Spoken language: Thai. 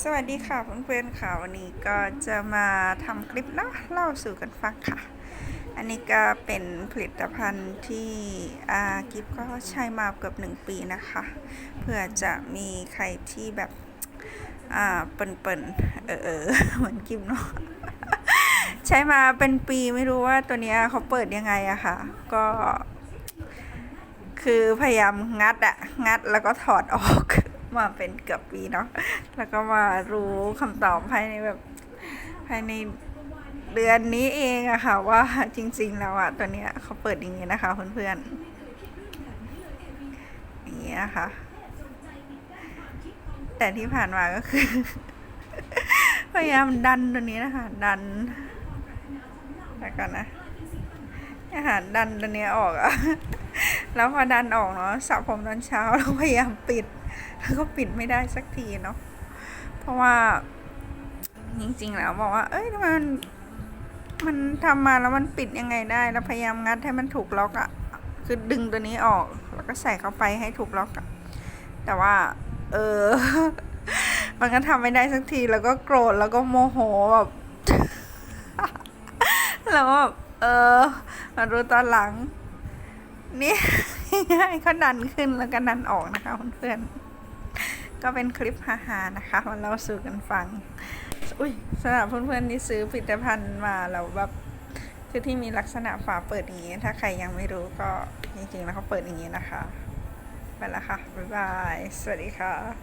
สวัสดีค่ะเพื่อนๆค่ะวันนี้ก็จะมาทำคลิปเล่าเล่าสู่กันฟังค่ะ อันนี้ก็เป็นผลิตภัณฑ์ที่อากิฟก็ใช้มาเกือบหนึ่งปีนะคะ เพื่อจะมีใครที่แบบอ่าเปิ่นๆเออเหมือนกิฟเนาะใช้มาเป็นปีไม่รู้ว่าตัวนี้เขาเปิดยังไงอะค่ะ ก็ คือพยายามงัดอะงัดแล้วก็ถอดออก มาเป็นเกือบปีเนาะแล้วก็มารู้คำตอบภายในแบบภายในเดือนนี้เองอะค่ะว่าจริง ๆ แล้วอะตัวเนี้ยเขาเปิดอย่างนี้นะคะเพื่อนๆอย่างนี้นะคะ แต่ที่ผ่านมาก็คือ พยายามดันตัวนี้นะคะ ดันแล้วกันนะเนี่ยค่ะดันตัวเนี้ยออกอะแล้วพอดันออกเนาะสระผมตอนเช้าแล้วพยายามปิด ก็ปิดไม่ได้สักทีเนาะเพราะว่า จริงๆแล้วบอกว่า เอ้ยทำไมมันมันทำมาแล้วมันปิดยังไงได้ แล้วพยายามงัดให้มันถูกล็อกอะคือดึงตัวนี้ออก แล้วก็ใส่เข้าไปให้ถูกล็อกอะแต่ว่า เออ มันก็ทำไม่ได้สักทีแล้วก็โกรธแล้วก็โมโหแบบแล้วแบบเออมารู้ตอนหลัง นี่ง่ายๆก็ดันขึ้นแล้วก็ดันออกนะคะเพื่อนๆ ก็เป็นคลิปฮาๆนะคะมาเล่าสู่กันฟัง อุ้ยสำหรับเพื่อนๆที่ซื้อผลิตภัณฑ์มาเราแบบคือที่มีลักษณะฝาเปิดอย่างนี้ ถ้าใครยังไม่รู้ก็จริงๆแล้วเขาเปิดอย่างนี้นะคะ ไปแล้วค่ะ บ๊ายบาย สวัสดีค่ะ